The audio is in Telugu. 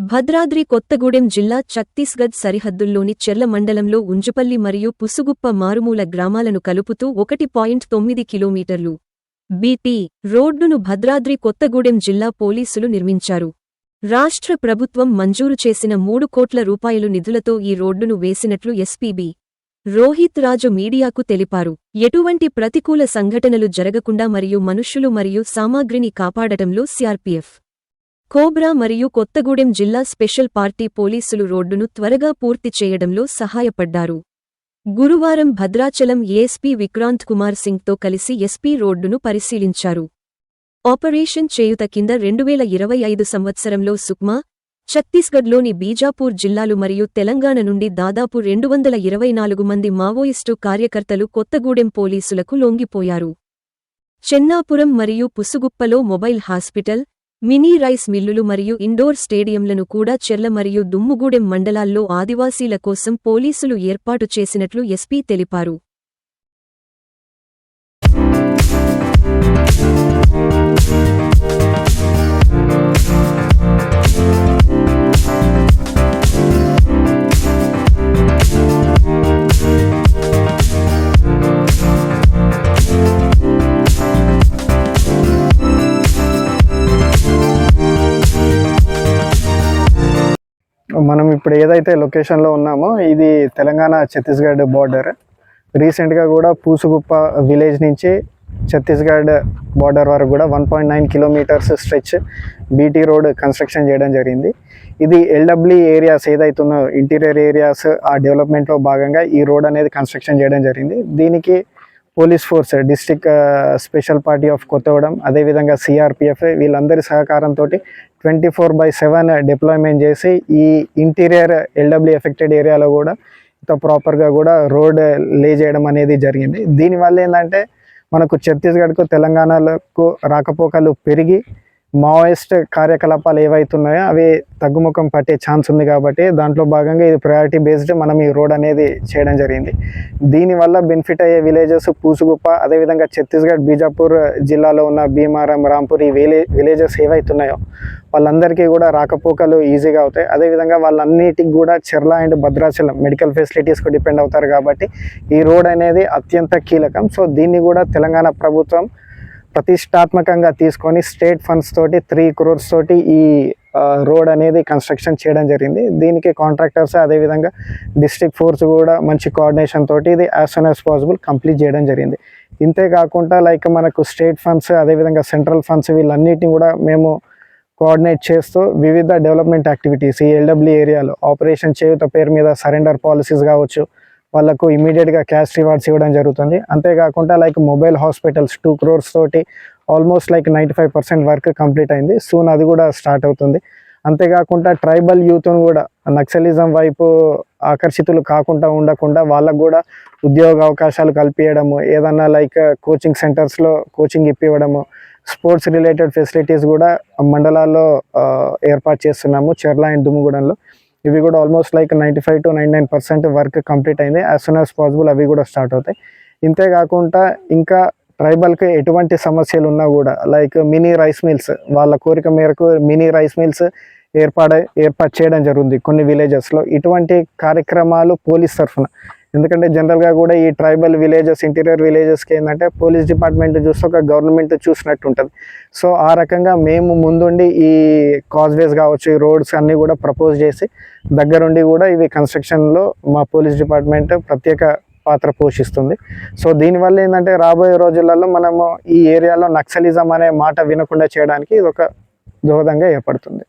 భద్రాద్రి కొత్తగూడెం జిల్లా ఛత్తీస్గఢ్ సరిహద్దుల్లోని చెర్ల మండలంలో ఉంజుపల్లి మరియు పుసుగుప్ప మారుమూల గ్రామాలను కలుపుతూ ఒకటి పాయింట్ తొమ్మిది కిలోమీటర్లు బీటీ రోడ్డును భద్రాద్రి కొత్తగూడెం జిల్లా పోలీసులు నిర్మించారు. రాష్ట్ర ప్రభుత్వం మంజూరు చేసిన మూడు కోట్ల రూపాయలు నిధులతో ఈ రోడ్డును వేసినట్లు ఎస్పీబీ రోహిత్ రాజు మీడియాకు తెలిపారు. ఎటువంటి ప్రతికూల సంఘటనలు జరగకుండా మరియు మనుష్యులు మరియు సామాగ్రిని కాపాడటంలో సిఆర్పీఎఫ్ కోబ్రా మరియు కొత్తగూడెం జిల్లా స్పెషల్ పార్టీ పోలీసులు రోడ్డును త్వరగా పూర్తి చేయడంలో సహాయపడ్డారు. గురువారం భద్రాచలం ఏఎస్పీ విక్రాంత్ కుమార్ సింగ్తో కలిసి ఎస్పీ రోడ్డును పరిశీలించారు. ఆపరేషన్ చేయుత కింద రెండువేల ఇరవై ఐదు సంవత్సరంలో సుక్మా ఛత్తీస్గఢ్లోని బీజాపూర్ జిల్లాలు మరియు తెలంగాణ నుండి దాదాపు రెండు వందల ఇరవై నాలుగు మంది మావోయిస్టు కార్యకర్తలు కొత్తగూడెం పోలీసులకు లొంగిపోయారు. చెన్నాపురం మరియు పుసుగుప్పలో మొబైల్ హాస్పిటల్ మినీ రైస్ మిల్లులు మరియు ఇండోర్ స్టేడియంలను కూడా చెర్ల మరియు దుమ్ముగూడెం మండలాల్లో ఆదివాసీల కోసం పోలీసులు ఏర్పాటు చేసినట్లు ఎస్పీ తెలిపారు. మనం ఇప్పుడు ఏదైతే లొకేషన్లో ఉన్నామో ఇది తెలంగాణ ఛత్తీస్గఢ్ బార్డర్ రీసెంట్గా కూడా పూసుగుప్ప విలేజ్ నుంచి ఛత్తీస్గఢ్ బార్డర్ వరకు కూడా one point nine kilometres stretch BT road construction చేయడం జరిగింది. ఇది ఎల్డబ్ల్యూ ఏరియాస్ ఏదైతుందో ఇంటీరియర్ ఏరియాస్ ఆ డెవలప్మెంట్లో భాగంగా ఈ రోడ్ అనేది కన్స్ట్రక్షన్ చేయడం జరిగింది. దీనికి police force district special party of Kothagudem అదేవిధంగా సిఆర్పిఎఫ్ వీళ్ళందరి సహకారంతో twenty four by seven deployment చేసి ఈ ఇంటీరియర్ ఎల్డబ్ల్యూ ఎఫెక్టెడ్ ఏరియాలో కూడా ఇంత ప్రాపర్గా కూడా రోడ్ లే చేయడం అనేది జరిగింది. దీనివల్ల ఏంటంటే మనకు ఛత్తీస్గఢ్కు తెలంగాణకు రాకపోకలు పెరిగి మావోయిస్ట్ కార్యకలాపాలు ఏవైతున్నాయో అవి తగ్గుముఖం పట్టే ఛాన్స్ ఉంది కాబట్టి దాంట్లో భాగంగా ఇది ప్రయారిటీ బేస్డ్ మనం ఈ రోడ్ అనేది చేయడం జరిగింది. దీనివల్ల బెనిఫిట్ అయ్యే విలేజెస్ పూసుగుప్ప అదేవిధంగా ఛత్తీస్గఢ్ బీజాపూర్ జిల్లాలో ఉన్న భీమారం రాంపూర్ ఈ విలే విలేజెస్ ఏవైతున్నాయో వాళ్ళందరికీ కూడా రాకపోకలు ఈజీగా అవుతాయి. అదేవిధంగా వాళ్ళన్నిటికి కూడా చెర్ల అండ్ భద్రాచలం మెడికల్ ఫెసిలిటీస్కు డిపెండ్ అవుతారు కాబట్టి ఈ రోడ్ అనేది అత్యంత కీలకం. సో దీన్ని కూడా తెలంగాణ ప్రభుత్వం ప్రతిష్టాత్మకంగా తీసుకొని స్టేట్ ఫండ్స్ తోటి త్రీ క్రోర్స్ తోటి ఈ రోడ్ అనేది కన్స్ట్రక్షన్ చేయడం జరిగింది. దీనికి కాంట్రాక్టర్స్ అదేవిధంగా డిస్ట్రిక్ట్ ఫోర్స్ కూడా మంచి కోఆర్డినేషన్ తోటి ఇది as soon as possible complete చేయడం జరిగింది. ఇంతే కాకుండా లైక్ మనకు స్టేట్ ఫండ్స్ అదేవిధంగా సెంట్రల్ ఫండ్స్ వీళ్ళన్నిటిని కూడా మేము కోఆర్డినేట్ చేస్తూ వివిధ డెవలప్మెంట్ యాక్టివిటీస్ ఈ ఎల్డబ్ల్యూ ఏరియాలో ఆపరేషన్ చేయుత పేరు మీద సరెండర్ పాలసీస్ కావచ్చు వాళ్ళకు ఇమీడియట్గా క్యాష్ రివార్డ్స్ ఇవ్వడం జరుగుతుంది. అంతేకాకుండా like mobile hospitals two crores తోటి almost like ninety five percent work complete అయింది. సూన్ అది కూడా స్టార్ట్ అవుతుంది. అంతేకాకుండా ట్రైబల్ యూత్ను కూడా నక్సలిజం వైపు ఆకర్షితులు కాకుండా ఉండకుండా వాళ్ళకు కూడా ఉద్యోగ అవకాశాలు కల్పించడము ఏదన్నా లైక్ కోచింగ్ సెంటర్స్లో కోచింగ్ ఇప్పివ్వడము స్పోర్ట్స్ రిలేటెడ్ ఫెసిలిటీస్ కూడా మండలాల్లో uh, ఏర్పాటు చేస్తున్నాము చెర్ల అండ్ దుమ్ముగూడెంలో. ఇవి కూడా almost like ninety five to nine nine percent work complete అయింది. యాజ్ సూన్ యాజ్ పాసిబుల్ అవి కూడా స్టార్ట్ అవుతాయి. ఇంతే కాకుండా ఇంకా ట్రైబల్కి ఎటువంటి సమస్యలు ఉన్నా కూడా లైక్ మినీ రైస్ మిల్స్ వాళ్ళ కోరిక మేరకు మినీ రైస్ మిల్స్ ఏర్పాటు ఏర్పాటు చేయడం జరుగుతుంది కొన్ని విలేజెస్లో ఇటువంటి కార్యక్రమాలు పోలీస్ తరఫున. ఎందుకంటే జనరల్గా కూడా ఈ ట్రైబల్ విలేజెస్ ఇంటీరియర్ విలేజెస్కి ఏంటంటే పోలీస్ డిపార్ట్మెంట్ చూస్తే ఒక గవర్నమెంట్ చూసినట్టు ఉంటుంది. సో ఆ రకంగా మేము ముందుండి ఈ కాజ్వేస్ కావచ్చు ఈ రోడ్స్ అన్నీ కూడా ప్రపోజ్ చేసి దగ్గరుండి కూడా ఇవి కన్స్ట్రక్షన్లో మా పోలీస్ డిపార్ట్మెంట్ ప్రత్యేక పాత్ర పోషిస్తుంది. సో దీనివల్ల ఏంటంటే రాబోయే రోజులలో మనము ఈ ఏరియాలో నక్సలిజం అనే మాట వినకుండా చేయడానికి ఇది ఒక దోహదంగా ఏర్పడుతుంది.